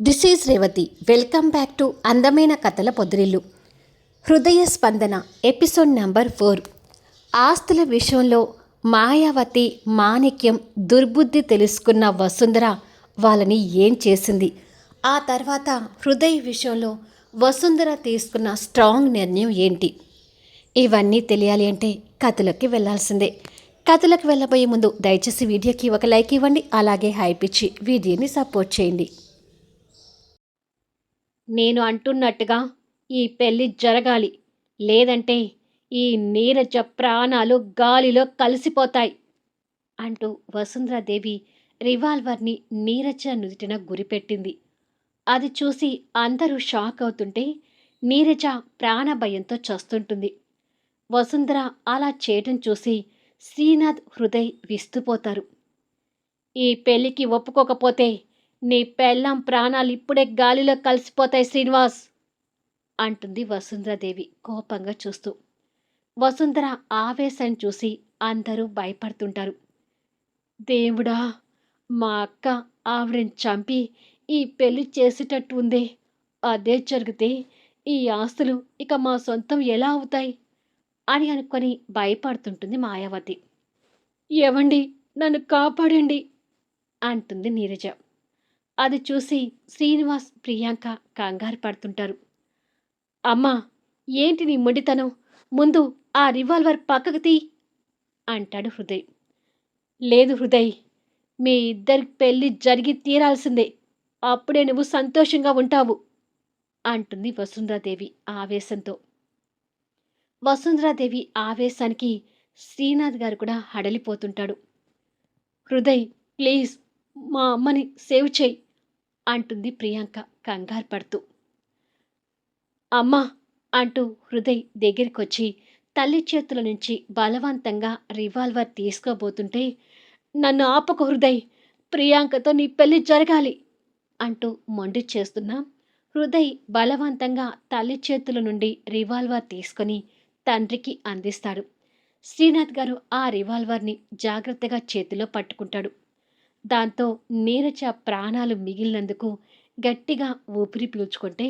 This is Revathi welcome back to అందమైన కథల పొదిరిల్లు హృదయ స్పందన ఎపిసోడ్ నెంబర్ ఫోర్ ఆస్తుల విషయంలో మాయావతి మాణిక్యం దుర్బుద్ధి తెలుసుకున్న వసుంధర వాళ్ళని ఏం చేసింది? ఆ తర్వాత హృదయ విషయంలో వసుంధర తీసుకున్న స్ట్రాంగ్ నిర్ణయం ఏంటి? ఇవన్నీ తెలియాలి అంటే కథలోకి వెళ్ళాల్సిందే కథలకు వెళ్ళబోయే ముందు దయచేసి వీడియోకి ఒక లైక్ ఇవ్వండి. అలాగే హైపిచ్చి వీడియోని సపోర్ట్ చేయండి. నేను అంటున్నట్టుగా ఈ పెళ్ళి జరగాలి. లేదంటే ఈ నీరజ ప్రాణాలు గాలిలో కలిసిపోతాయి అంటూ వసుంధరాదేవి రివాల్వర్ని నీరజ నుదిటిన గురిపెట్టింది అది చూసి అందరూ షాక్ అవుతుంటే నీరజ ప్రాణభయంతో చస్తుంటుంది. వసుంధర అలా చేయటం చూసి శ్రీనాథ్ హృదయ్ విస్తుపోతారు. ఈ పెళ్ళికి ఒప్పుకోకపోతే నీ పెళ్ళాం ప్రాణాలు ఇప్పుడే గాలిలో కలిసిపోతాయి శ్రీనివాస్! అంటుంది వసుంధరాదేవి కోపంగా చూస్తూ. వసుంధర ఆవేశం చూసి అందరూ భయపడుతుంటారు. దేవుడా మా అక్క ఆవిడని చంపి ఈ పెళ్ళి చేసేటట్టు ఉందే అదే జరిగితే ఈ ఆస్తులు ఇక మా సొంతం ఎలా అవుతాయి? అని అనుకొని భయపడుతుంటుంది మాయావతి. ఎవండి నన్ను కాపాడండి! అంటుంది నీరజ. అది చూసి శ్రీనివాస్ ప్రియాంక కంగారు పడుతుంటారు. అమ్మా ఏంటి నీ మొండితనం? ముందు ఆ రివాల్వర్ పక్కకు తీ అంటాడు హృదయ్. లేదు హృదయ్ మీ ఇద్దరి పెళ్ళి జరిగి తీరాల్సిందే. అప్పుడే నువ్వు సంతోషంగా ఉంటావు అంటుంది వసుంధరాదేవి ఆవేశంతో. వసుంధరాదేవి ఆవేశానికి శ్రీనాథ్ గారు కూడా హడలిపోతుంటాడు. హృదయ్ ప్లీజ్ మా అమ్మని సేవ్ చేయి. అంటుంది ప్రియాంక కంగారు పడుతూ. అమ్మా! అంటూ హృదయ్ దగ్గరికొచ్చి తల్లి చేతుల నుంచి బలవంతంగా రివాల్వర్ తీసుకోబోతుంటే నన్ను ఆపకు హృదయ్! ప్రియాంకతో నీ పెళ్ళి జరగాలి! అంటూ మొండి చేస్తున్నా హృదయ్ బలవంతంగా తల్లి చేతుల నుండి రివాల్వర్ తీసుకొని తండ్రికి అందిస్తాడు. శ్రీనాథ్ గారు ఆ రివాల్వర్ని జాగ్రత్తగా చేతిలో పట్టుకుంటాడు. దాంతో నీరజ ప్రాణాలు మిగిలినందుకు గట్టిగా ఊపిరి పీల్చుకుంటే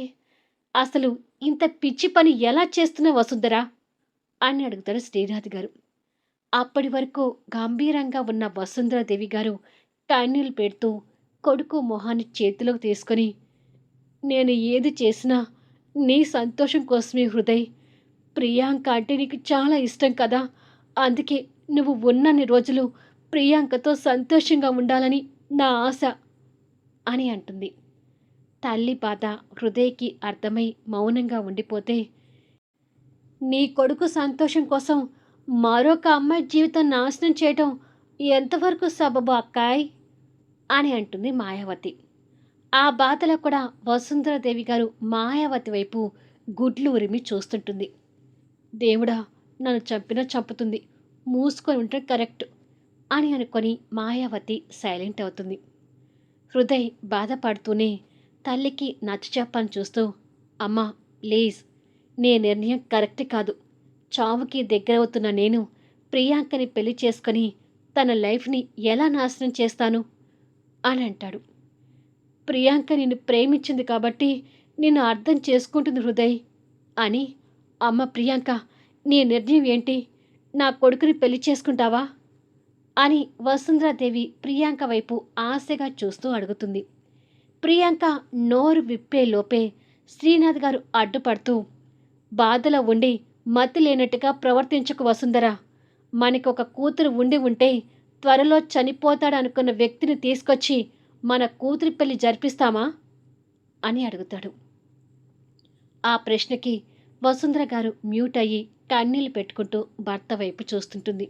అసలు ఇంత పిచ్చి పని ఎలా చేస్తున్నా వసుంధరా అని అడుగుతాడు శ్రీనాథ్ గారు. అప్పటి వరకు గంభీరంగా ఉన్న వసుంధరాదేవి గారు కన్నీళ్ళు పెడుతూ కొడుకు మొహాన్ని చేతిలోకి తీసుకొని నేను ఏది చేసినా నీ సంతోషం కోసమే హృదయ్. ప్రియాంక అంటే నీకు చాలా ఇష్టం కదా. అందుకే నువ్వు ఉన్నన్ని రోజులు ప్రియాంకతో సంతోషంగా ఉండాలని నా ఆశ అని అంటుంది. తల్లి బాధ హృదయకి అర్థమై మౌనంగా ఉండిపోతే నీ కొడుకు సంతోషం కోసం మరొక అమ్మాయి జీవితం నాశనం చేయటం ఎంతవరకు సబబు అక్కాయ్? అని అంటుంది మాయావతి. ఆ బాధలో కూడా వసుంధరాదేవి గారు మాయావతి వైపు గుడ్లు ఉరిమి చూస్తుంటుంది. దేవుడా నన్ను చంపినా చంపుతుంది. మూసుకొని ఉంటే కరెక్ట్. అని అనుకొని మాయావతి సైలెంట్ అవుతుంది. హృదయ్ బాధపడుతూనే తల్లికి నచ్చ చెప్పని చూస్తూ అమ్మా ప్లీజ్ నీ నిర్ణయం కరెక్ట్ కాదు. చావుకి దగ్గరవుతున్న నేను ప్రియాంకని పెళ్ళి చేసుకొని తన లైఫ్ని ఎలా నాశనం చేస్తాను? అని అంటాడు. ప్రియాంక నిన్ను ప్రేమించింది కాబట్టి నిన్ను అర్థం చేసుకుంటుంది హృదయ్ అని అమ్మ ప్రియాంక నీ నిర్ణయం ఏంటి? నా కొడుకుని పెళ్ళి చేసుకుంటావా? అని వసుంధరాదేవి ప్రియాంక వైపు ఆశగా చూస్తూ అడుగుతుంది. ప్రియాంక నోరు విప్పే లోపే శ్రీనాథ్ గారు అడ్డుపడుతూ బాధలో ఉండి మతి లేనట్టుగా ప్రవర్తించకు వసుంధరా. మనకొక కూతురు ఉండి ఉంటే త్వరలో చనిపోతాడనుకున్న వ్యక్తిని తీసుకొచ్చి మన కూతురి పెళ్ళి జరిపిస్తామా? అని అడుగుతాడు. ఆ ప్రశ్నకి వసుంధర గారు మ్యూట్ అయ్యి కన్నీళ్ళు పెట్టుకుంటూ భర్త వైపు చూస్తుంటుంది.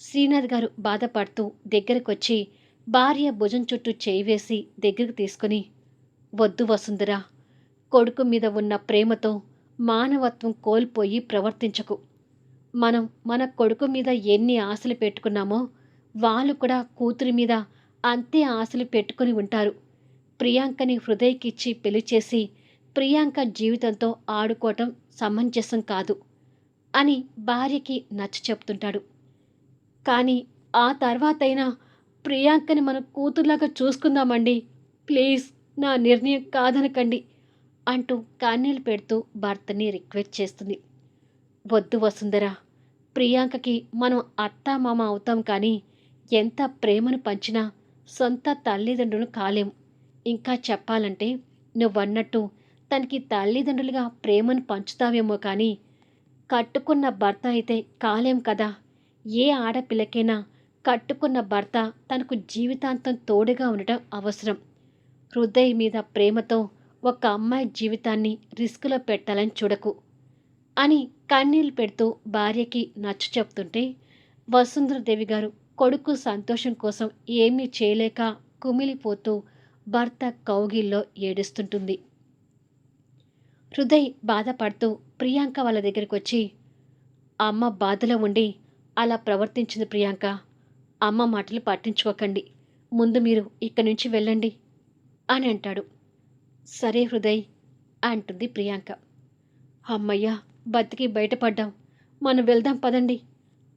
శ్రీనాథ్ గారు బాధపడుతూ దగ్గరకొచ్చి భార్య భుజం చుట్టూ చేయి వేసి దగ్గరకు తీసుకుని వద్దు వసుంధర కొడుకు మీద ఉన్న ప్రేమతో మానవత్వం కోల్పోయి ప్రవర్తించకు. మనం మన కొడుకు మీద ఎన్ని ఆశలు పెట్టుకున్నామో వాళ్ళు కూడా కూతురి మీద అంతే ఆశలు పెట్టుకుని ఉంటారు. ప్రియాంకని హృదయకిచ్చి పెళ్ళి చేసి ప్రియాంక జీవితంతో ఆడుకోవటం సమంజసం కాదు అని భార్యకి నచ్చ చెప్తుంటాడు కానీ ఆ తర్వాతైనా ప్రియాంకని మన కూతుర్లాగా చూసుకుందామండి. ప్లీజ్ నా నిర్ణయం కాదనకండి అంటూ కన్నీళ్ళు పెడుతూ భర్తని రిక్వెస్ట్ చేస్తుంది. వద్దు వసుంధర ప్రియాంకకి మనం అత్త మామ అవుతాం కానీ ఎంత ప్రేమను పంచినా సొంత తల్లిదండ్రులు కాలేం. ఇంకా చెప్పాలంటే నువ్వన్నట్టు తనకి తల్లిదండ్రులుగా ప్రేమను పంచుతావేమో కానీ కట్టుకున్న భర్త అయితే కాలేం కదా. ఏ ఆడపిల్లకైనా కట్టుకున్న భర్త తనకు జీవితాంతం తోడుగా ఉండటం అవసరం. హృదయ మీద ప్రేమతో ఒక అమ్మాయి జీవితాన్ని రిస్కులో పెట్టాలని చూడకు అని కన్నీళ్ళు పెడుతూ భార్యకి నచ్చు చెప్తుంటే వసుంధరదేవి గారు కొడుకు సంతోషం కోసం ఏమీ చేయలేక కుమిలిపోతూ భర్త కౌగిల్లో ఏడుస్తుంటుంది. హృదయ్ బాధపడుతూ ప్రియాంక వాళ్ళ దగ్గరికి వచ్చి అమ్మ బాధలో ఉండి అలా ప్రవర్తించింది ప్రియాంక. అమ్మ మాటలు పట్టించుకోకండి. ముందు మీరు ఇక్కడి నుంచి వెళ్ళండి అని అంటాడు. సరే హృదయ్ అంటుంది ప్రియాంక. అమ్మయ్య బతికి బయటపడ్డాం. మనం వెళ్దాం పదండి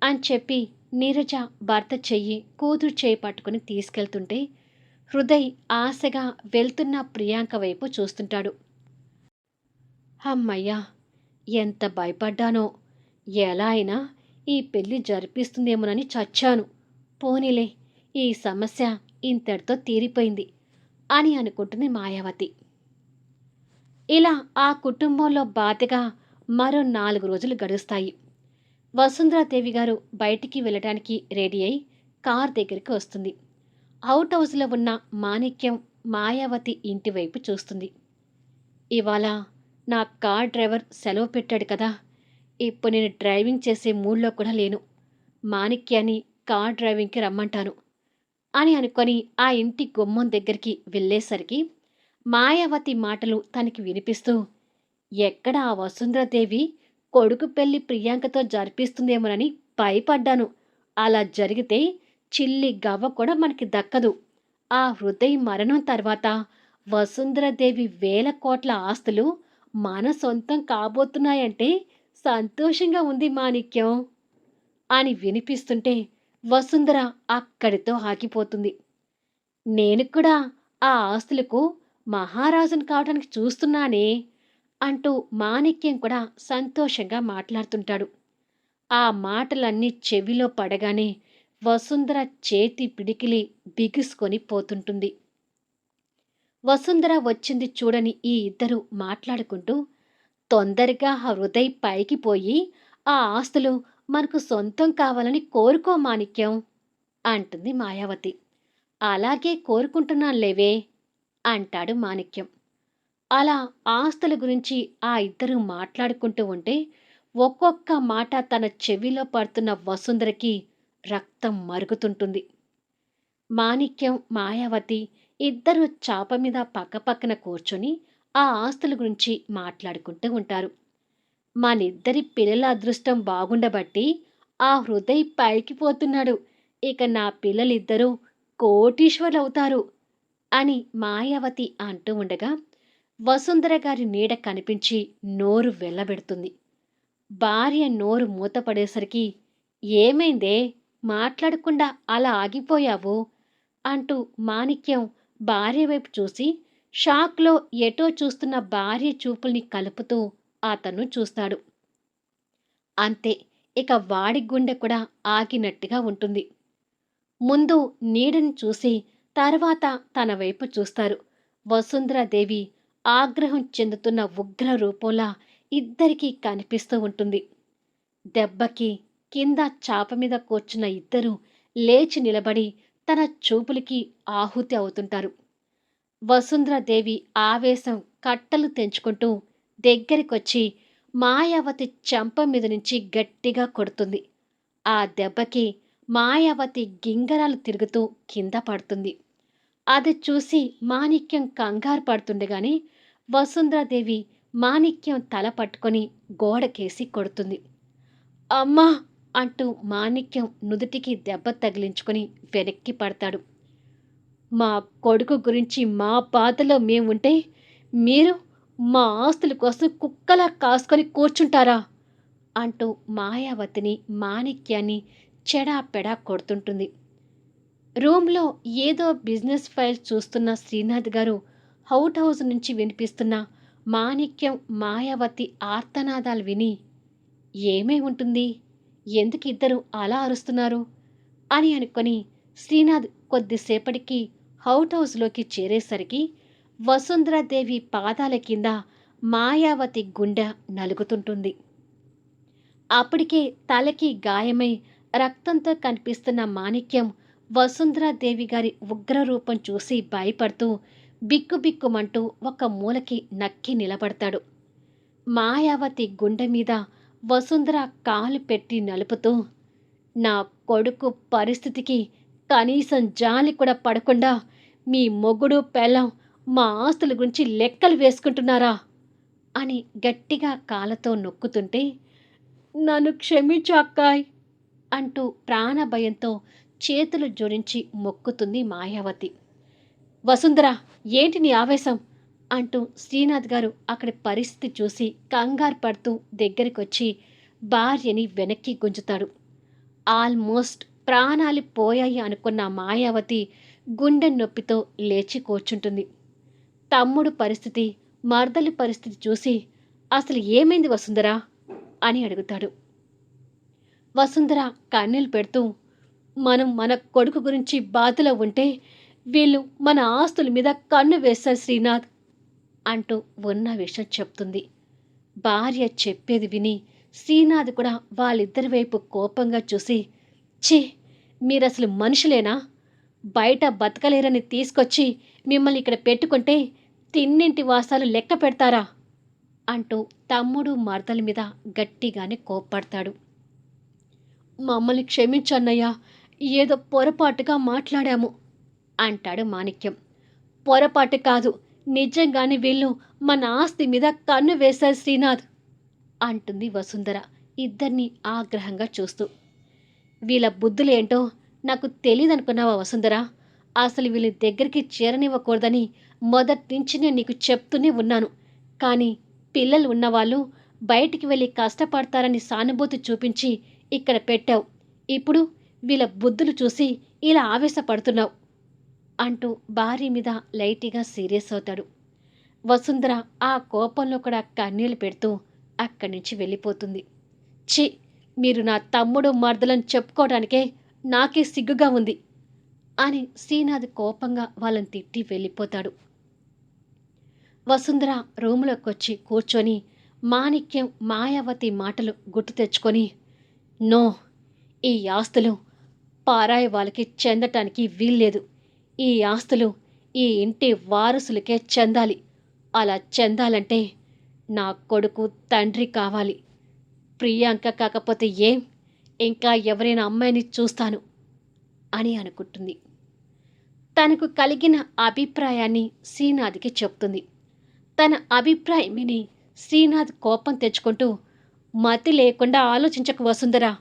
అని చెప్పి నీరజ భర్త చెయ్యి కూతురు చేయి పట్టుకుని తీసుకెళ్తుంటే హృదయ్ ఆశగా వెళ్తున్న ప్రియాంక వైపు చూస్తుంటాడు. అమ్మయ్యా ఎంత భయపడ్డానో. ఎలా అయినా ఈ పెళ్ళి జరిపిస్తుందేమోనని చచ్చాను. పోనీలే ఈ సమస్య ఇంతటితో తీరిపోయింది అని అనుకుంటుంది మాయావతి. ఇలా ఆ కుటుంబంలో బాధగా మరో నాలుగు రోజులు గడుస్తాయి. వసుంధరాదేవి గారు బయటికి వెళ్ళడానికి రెడీ అయి కార్ దగ్గరికి వస్తుంది. అవుట్ హౌస్లో ఉన్న మాణిక్యం మాయావతి ఇంటి వైపు చూస్తుంది. ఇవాళ నా కార్ డ్రైవర్ సెలవు పెట్టాడు కదా ఇప్పుడు నేను డ్రైవింగ్ చేసే మూడ్లో కూడా లేను. మాణిక్యాన్ని కార్ డ్రైవింగ్కి రమ్మంటాను అని అనుకొని ఆ ఇంటి గుమ్మం దగ్గరికి వెళ్ళేసరికి మాయావతి మాటలు తనకి వినిపిస్తూ ఎక్కడ ఆ వసుంధరాదేవి? కొడుకు పెళ్ళి ప్రియాంకతో జరిపిస్తుందేమోనని భయపడ్డాను. అలా జరిగితే చిల్లి గవ్వ కూడా మనకి దక్కదు. ఆ హృదయ మరణం తర్వాత వసుంధరాదేవి వేల కోట్ల ఆస్తులు మన సొంతం కాబోతున్నాయంటే సంతోషంగా ఉంది మాణిక్యం అని వినిపిస్తుంటే వసుంధర అక్కడితో ఆగిపోతుంది. నేను కూడా ఆ ఆస్తులకు మహారాజును కావడానికి చూస్తున్నానే అంటూ మాణిక్యం కూడా సంతోషంగా మాట్లాడుతుంటాడు. ఆ మాటలన్నీ చెవిలో పడగానే వసుంధర చేతి పిడికిలి బిగుసుకొని పోతుంటుంది. వసుంధర వచ్చింది చూడని ఈ ఇద్దరు మాట్లాడుకుంటూ తొందరగా ఆ హృదయ్ పైకి పోయి ఆ ఆస్తులు మనకు సొంతం కావాలని కోరుకో మాణిక్యం అంటుంది మాయావతి. అలాగే కోరుకుంటున్నానులేవే అంటాడు మాణిక్యం. అలా ఆస్తుల గురించి ఆ ఇద్దరు మాట్లాడుకుంటూ ఉంటే ఒక్కొక్క మాట తన చెవిలో పడుతున్న వసుంధరకి రక్తం మరుగుతుంటుంది. మాణిక్యం మాయావతి ఇద్దరు చాప మీద పక్కపక్కన కూర్చొని ఆ ఆస్తుల గురించి మాట్లాడుకుంటూ ఉంటారు. మనిద్దరి పిల్లల అదృష్టం బాగుండబట్టి ఆ హృదయ్ పైకి పోతున్నాడు. ఇక నా పిల్లలిద్దరూ కోటీశ్వర్లు అవుతారు అని మాయావతి అంటూ ఉండగా వసుంధర గారి నీడ కనిపించి నోరు వెళ్ళబెడుతుంది భార్య నోరు మూతపడేసరికి ఏమైందే? మాట్లాడకుండా అలా ఆగిపోయావు? అంటూ మాణిక్యం భార్య వైపు చూసి షాక్లో ఎటో చూస్తున్న భార్య చూపుల్ని కలుపుతూ అతను చూస్తాడు. అంతే ఇక వాడి గుండె కూడా ఆగినట్టుగా ఉంటుంది. ముందు నీడని చూసి తర్వాత తన వైపు చూస్తారు. వసుంధరాదేవి ఆగ్రహం చెందుతున్న ఉగ్ర రూపంలా ఇద్దరికీ కనిపిస్తూ ఉంటుంది. దెబ్బకి కింద చాప మీద కూర్చున్న ఇద్దరు లేచి నిలబడి తన చూపులకి ఆహుతి అవుతుంటారు. వసుంధరాదేవి ఆవేశం కట్టలు తెంచుకుంటూ దగ్గరికొచ్చి మాయావతి చెంప మీద నుంచి గట్టిగా కొడుతుంది. ఆ దెబ్బకి మాయావతి గింగరాలు తిరుగుతూ కింద పడుతుంది. అది చూసి మాణిక్యం కంగారు పడుతుండగానే వసుంధరాదేవి మాణిక్యం తల పట్టుకొని గోడకేసి కొడుతుంది. అమ్మా! అంటూ మాణిక్యం నుదుటికి దెబ్బ తగిలించుకొని వెనక్కి పడతాడు. మా కొడుకు గురించి మా బాధలో మేముంటే మీరు మా ఆస్తుల కోసం కుక్కలా కాసుకొని కూర్చుంటారా? అంటూ మాయావతిని మాణిక్యాన్ని చెడాపెడా కొడుతుంటుంది. రూమ్లో ఏదో బిజినెస్ ఫైల్ చూస్తున్న శ్రీనాథ్ గారు హౌట్ హౌస్ నుంచి వినిపిస్తున్న మాణిక్యం మాయావతి ఆర్తనాదాలు విని ఏమై ఉంటుంది? ఎందుకు ఇద్దరు అలా అరుస్తున్నారు? అని అనుకొని శ్రీనాథ్ కొద్దిసేపటికి హౌట్ హౌస్లోకి చేరేసరికి వసుంధరాదేవి పాదాల కింద మాయావతి గుండె నలుగుతుంటుంది. అప్పటికే తలకి గాయమై రక్తంతో కనిపిస్తున్న మాణిక్యం వసుంధరాదేవి గారి ఉగ్రరూపం చూసి భయపడుతూ బిక్కుబిక్కుమంటూ ఒక మూలకి నక్కి నిలబడతాడు. మాయావతి గుండె మీద వసుంధర కాలు పెట్టి నలుపుతూ నా కొడుకు పరిస్థితికి కనీసం జాలి కూడా పడకుండా మీ మొగుడు పెళ్ళం మా ఆస్తుల గురించి లెక్కలు వేసుకుంటున్నారా? అని గట్టిగా కాలతో నొక్కుతుంటే నన్ను క్షమించు అక్కాయ్! అంటూ ప్రాణభయంతో చేతులు జోడించి మొక్కుతుంది మాయావతి. వసుంధర ఏంటి నీ ఆవేశం? అంటూ శ్రీనాథ్ గారు అక్కడి పరిస్థితి చూసి కంగారు పడుతూ దగ్గరికొచ్చి భార్యని వెనక్కి గుంజుతాడు. ఆల్మోస్ట్ ప్రాణాలు పోయాయి అనుకున్న మాయావతి గుండె నొప్పితో లేచి కూర్చుంటుంది. తమ్ముడు పరిస్థితి మర్దలి పరిస్థితి చూసి అసలు ఏమైంది వసుంధరా అని అడుగుతాడు. వసుంధర కన్నీళ్ళు పెడుతూ మనం మన కొడుకు గురించి బాధలో ఉంటే వీళ్ళు మన ఆస్తుల మీద కన్ను వేశారు శ్రీనాథ్ అంటూ ఉన్న విషయం చెప్తుంది. భార్య చెప్పేది విని శ్రీనాథ్ కూడా వాళ్ళిద్దరి వైపు కోపంగా చూసి ఛీ మీరు అసలు మనుషులేనా? బయట బతకలేరని తీసుకొచ్చి మిమ్మల్ని ఇక్కడ పెట్టుకుంటే తిన్నింటి వాసాలు లెక్క పెడతారా? అంటూ తమ్ముడు మరదల మీద గట్టిగానే కోప్పడతాడు. మమ్మల్ని క్షమించన్నయ్యా ఏదో పొరపాటుగా మాట్లాడాము అంటాడు మాణిక్యం. పొరపాటు కాదు నిజంగానే వీళ్ళు మన ఆస్తి మీద కన్ను వేశారు శ్రీనాథ్ అంటుంది వసుంధర ఇద్దరిని ఆగ్రహంగా చూస్తూ. వీళ్ళ బుద్ధులేంటో నాకు తెలియదనుకున్నావా వసుంధర? అసలు వీళ్ళ దగ్గరికి చేరనివ్వకూడదని మొదటి నుంచి నేను నీకు చెప్తూనే ఉన్నాను. కానీ పిల్లలు ఉన్నవాళ్ళు బయటికి వెళ్ళి కష్టపడతారని సానుభూతి చూపించి ఇక్కడ పెట్టావు. ఇప్పుడు వీళ్ళ బుద్ధులు చూసి ఇలా ఆవేశపడుతున్నావు అంటూ భార్య మీద లైట్గా సీరియస్ అవుతాడు. వసుంధర ఆ కోపంలో కూడా కన్నీళ్ళు పెడుతూ అక్కడి నుంచి వెళ్ళిపోతుంది. ఛీ! మీరు నా తమ్ముడు మర్దలను చెప్పుకోవడానికే నాకే సిగ్గుగా ఉంది అని శ్రీనాథ్ కోపంగా వాళ్ళని తిట్టి వెళ్ళిపోతాడు. వసుంధర రూములోకి వచ్చి కూర్చొని మాణిక్యం మాయావతి మాటలు గుర్తు తెచ్చుకొని నో ఈ ఆస్తులు పారాయి వాళ్ళకి చెందటానికి వీల్లేదు. ఈ ఆస్తులు ఈ ఇంటి వారసులకే చెందాలి. అలా చెందాలంటే నా కొడుకు తండ్రి కావాలి. ప్రియాంక కాకపోతే ఏం? ఇంకా ఎవరైనా అమ్మాయిని చూస్తాను అని అనుకుంటుంది. తనకు కలిగిన అభిప్రాయాన్ని శ్రీనాథ్కి చెప్తుంది. తన అభిప్రాయం విని శ్రీనాథ్ కోపం తెచ్చుకుంటూ మతి లేకుండా ఆలోచించక వసుందరా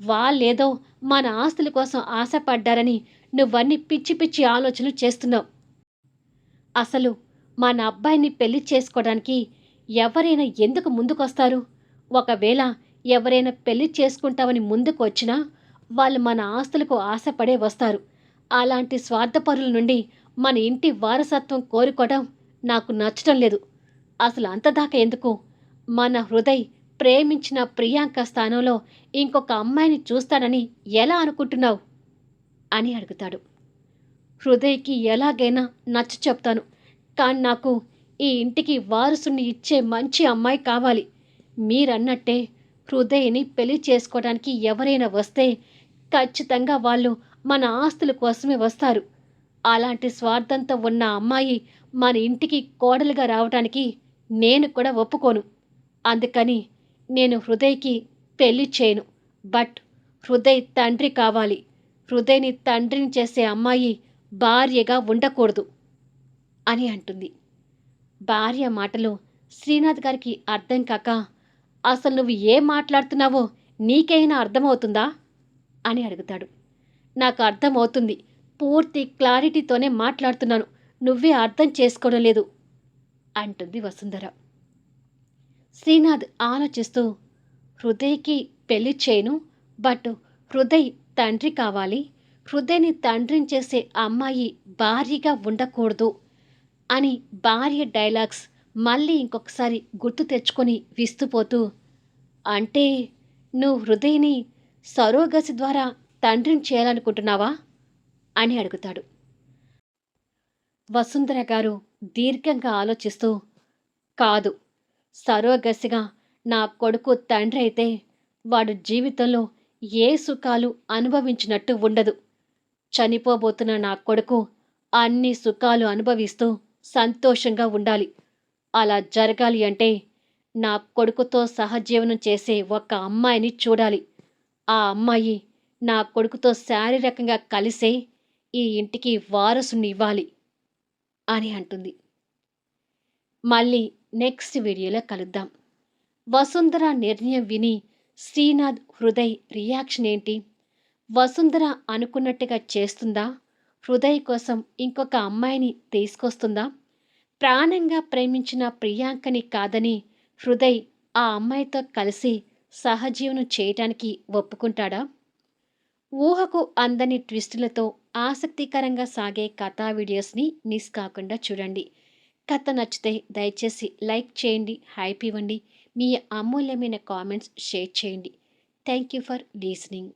వాళ్ళేదో మన ఆస్తుల కోసం ఆశపడ్డారని నువ్వన్నీ పిచ్చి పిచ్చి ఆలోచనలు చేస్తున్నావు. అసలు మన అబ్బాయిని పెళ్ళి చేసుకోవడానికి ఎవరైనా ఎందుకు ముందుకొస్తారు? ఒకవేళ ఎవరైనా పెళ్ళి చేసుకుంటామని ముందుకు వచ్చినా వాళ్ళు మన ఆస్తులకు ఆశపడే వస్తారు. అలాంటి స్వార్థపరుల నుండి మన ఇంటి వారసత్వం కోరుకోవడం నాకు నచ్చటం లేదు. అసలు అంతదాకా ఎందుకు? మన హృదయ్ ప్రేమించిన ప్రియాంక స్థానంలో ఇంకొక అమ్మాయిని చూస్తానని ఎలా అనుకుంటున్నావు? అని అడుగుతాడు. హృదయ్కి ఎలాగైనా నచ్చ చెప్తాను. కానీ నాకు ఈ ఇంటికి వారసుని ఇచ్చే మంచి అమ్మాయి కావాలి. మీరన్నట్టే హృదయని పెళ్ళి చేసుకోవడానికి ఎవరైనా వస్తే ఖచ్చితంగా వాళ్ళు మన ఆస్తుల కోసమే వస్తారు. అలాంటి స్వార్థంతో ఉన్న అమ్మాయి మన ఇంటికి కోడలుగా రావడానికి నేను కూడా ఒప్పుకోను. అందుకని నేను హృదయ్కి పెళ్ళి చేయను. బట్ హృదయ్ తండ్రి కావాలి. హృదయ్ని తండ్రిని చేసే అమ్మాయి భార్యగా ఉండకూడదు అని అంటుంది. భార్య మాటలు శ్రీనాథ్ గారికి అర్థం కాక అసలు నువ్వు ఏం మాట్లాడుతున్నావో నీకైనా అర్థమవుతుందా? అని అడుగుతాడు. నాకు అర్థమవుతుంది. పూర్తి క్లారిటీతోనే మాట్లాడుతున్నాను. నువ్వే అర్థం చేసుకోవడం లేదు అంటుంది వసుంధర. శ్రీనాథ్ ఆలోచిస్తూ హృదయ్కి పెళ్ళి చేయను బట్ హృదయ్ తండ్రి కావాలి. హృదయని తండ్రిని చేసే అమ్మాయి భారీగా ఉండకూడదు అని భార్య డైలాగ్స్ మళ్ళీ ఇంకొకసారి గుర్తు తెచ్చుకొని విస్తుపోతూ అంటే నువ్వు హృదయని సరోగసి ద్వారా తండ్రిని చేయాలనుకుంటున్నావా? అని అడుగుతాడు. వసుంధర గారు దీర్ఘంగా ఆలోచిస్తూ కాదు సరోగసిగా నా కొడుకు తండ్రి అయితే వాడు జీవితంలో ఏ సుఖాలు అనుభవించినట్టు ఉండదు. చనిపోబోతున్న నా కొడుకు అన్ని సుఖాలు అనుభవిస్తూ సంతోషంగా ఉండాలి. అలా జరగాలి అంటే నా కొడుకుతో సహజీవనం చేసే ఒక అమ్మాయిని చూడాలి. ఆ అమ్మాయి నా కొడుకుతో శారీరకంగా కలిసే ఈ ఇంటికి వారసుని ఇవ్వాలి అని అంటుంది. మళ్ళీ నెక్స్ట్ వీడియోలో కలుద్దాం. వసుంధర నిర్ణయం విని శ్రీనాథ్ హృదయ్ రియాక్షన్ ఏంటి? వసుంధర అనుకున్నట్టుగా చేస్తుందా? హృదయ్ కోసం ఇంకొక అమ్మాయిని తీసుకొస్తుందా? ప్రాణంగా ప్రేమించిన ప్రియాంకని కాదని హృదయ్ ఆ అమ్మాయితో కలిసి సహజీవనం చేయటానికి ఒప్పుకుంటాడా? ఊహకు అందని ట్విస్టులతో ఆసక్తికరంగా సాగే కథా వీడియోస్ని మిస్ కాకుండా చూడండి. కథ నచ్చితే దయచేసి లైక్ చేయండి హైప్ ఇవ్వండి మీ అమూల్యమైన కామెంట్స్ షేర్ చేయండి. Thank you for listening.